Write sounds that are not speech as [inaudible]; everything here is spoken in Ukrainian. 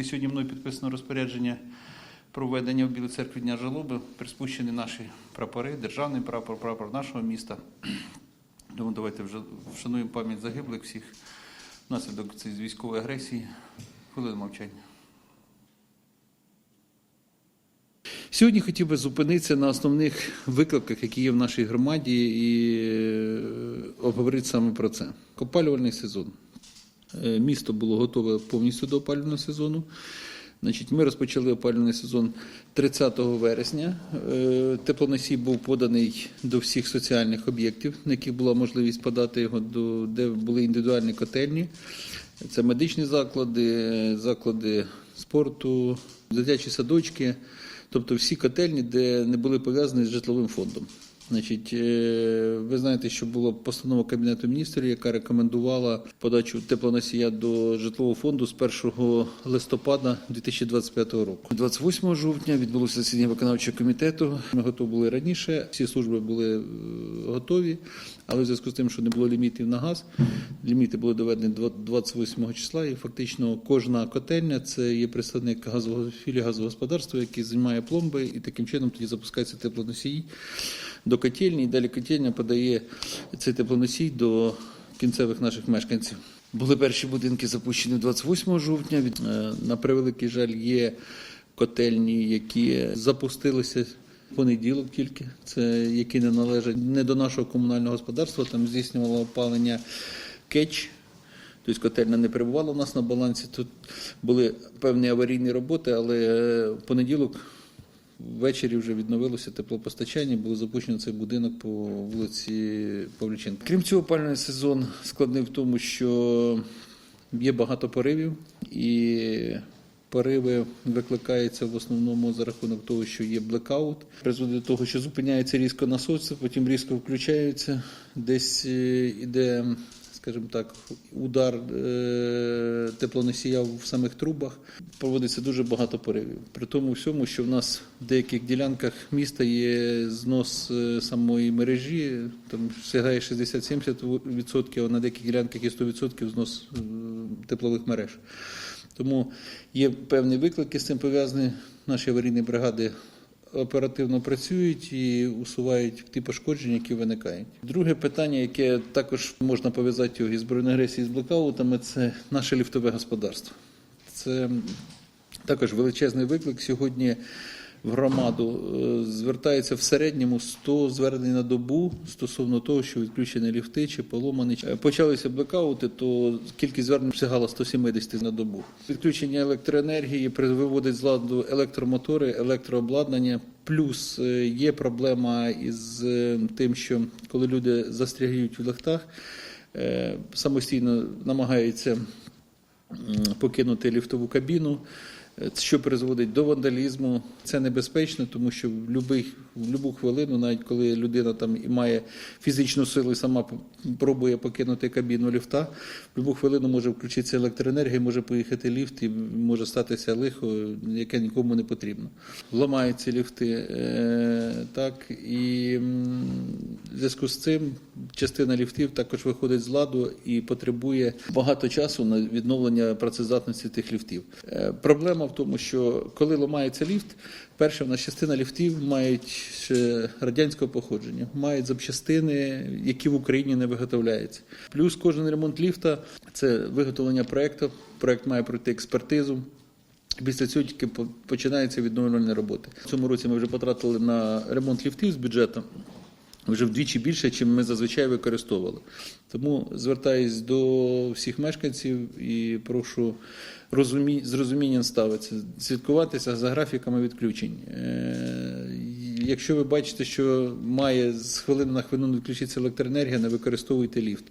І Сьогодні мною підписано розпорядження про введення в Білій церкві Дня жалоби, приспущені наші прапори, державний прапор, прапор нашого міста. [clears throat] Тому давайте вже вшануємо пам'ять загиблих всіх внаслідок цієї військової агресії. Хвилину мовчання. Сьогодні хотів би зупинитися на основних викликах, які є в нашій громаді, і е, обговорити саме про це. Опалювальний сезон. Е, Місто було готове повністю до опалювального сезону. Значить, ми розпочали опалювальний сезон 30 вересня. Е, Теплоносій був поданий до всіх соціальних об'єктів, на яких була можливість подати його, до, де були індивідуальні котельні. Це медичні заклади, заклади спорту, дитячі садочки, тобто всі котельні, де не були пов'язані з житловим фондом. Значить, е, ви знаєте, що була постанова Кабінету міністрів, яка рекомендувала подачу теплоносія до житлового фонду з 1 листопада 2025 року. 28 жовтня відбулося засідання виконавчого комітету. Ми готові були раніше. Всі служби були е, готові, але в зв'язку з тим, що не було лімітів на газ, ліміти були доведені два- 28 числа, і фактично кожна котельня це є представник газового філії газового господарства, який займає пломби, і таким чином тоді запускається теплоносій до котельні, і далі котельня подає цей теплоносій до кінцевих наших мешканців. Були перші будинки запущені 28 жовтня. Е, На превеликий жаль, є котельні, які запустилися в понеділок тільки. Це які не належать не до нашого комунального господарства. Там здійснювало опалення кетч. Тобто котельня не перебувала у нас на балансі. Тут були певні аварійні роботи, але е, в понеділок Ввечері вже відновилося теплопостачання, було запущено цей будинок по вулиці Павліченка. Крім цього, опалювальний сезон складний в тому, що є багато поривів, і пориви викликаються в основному за рахунок того, що є блекаут. Призводить до того, що зупиняється різко насоси, потім різко включаються, десь е, іде. Скажімо так, удар е, теплоносія в самих трубах проводиться дуже багато поривів. При тому всьому, що в нас в деяких ділянках міста є знос е, самої мережі, там сягає 60-70%, а на деяких ділянках є 100% знос е, теплових мереж. Тому є певні виклики з цим пов'язані. Наші аварійні бригади оперативно працюють і усувають ті пошкодження, які виникають. Друге питання, яке також можна пов'язати із збройної агресії з блокаутами, це наше ліфтове господарство. Це також величезний виклик. Сьогодні в громаду е, звертається в середньому 100 звернень на добу стосовно того, що відключені ліфти чи поломані. Е, Почалися блекаути, то кількість звернень сягала 170 на добу. Відключення електроенергії при- виводить з ладу електромотори, електрообладнання. Плюс е, є проблема із тим, що коли люди застрягають в ліфтах, самостійно намагаються покинути ліфтову кабіну, що призводить до вандалізму. Це небезпечно, тому що в будь-яку хвилину, навіть коли людина там і має фізичну силу сама пробує покинути кабіну ліфта, в будь-яку хвилину може включитися електроенергія, може поїхати ліфт і може статися лихо, яке нікому не потрібно. Ламаються ліфти, е, так і в зв'язку з цим частина ліфтів також виходить з ладу і потребує багато часу на відновлення працездатності тих ліфтів. Е, Проблема в тому, що коли ламається ліфт, перше, в нас частина ліфтів мають радянського походження, мають запчастини, які в Україні не виготовляються. Плюс кожен ремонт ліфта це виготовлення проекту. Проект має пройти експертизу. Після цього тільки по- починаються відновлювальні роботи. В цьому році ми вже потратили на ремонт ліфтів з бюджету вже вдвічі більше, чим ми зазвичай використовували. Тому звертаюсь до всіх мешканців і прошу розумі... з розумінням ставитися, слідкуватися за графіками відключень. Е, Якщо ви бачите, що має з хвилини на хвилину відключитися електроенергія, не використовуйте ліфт.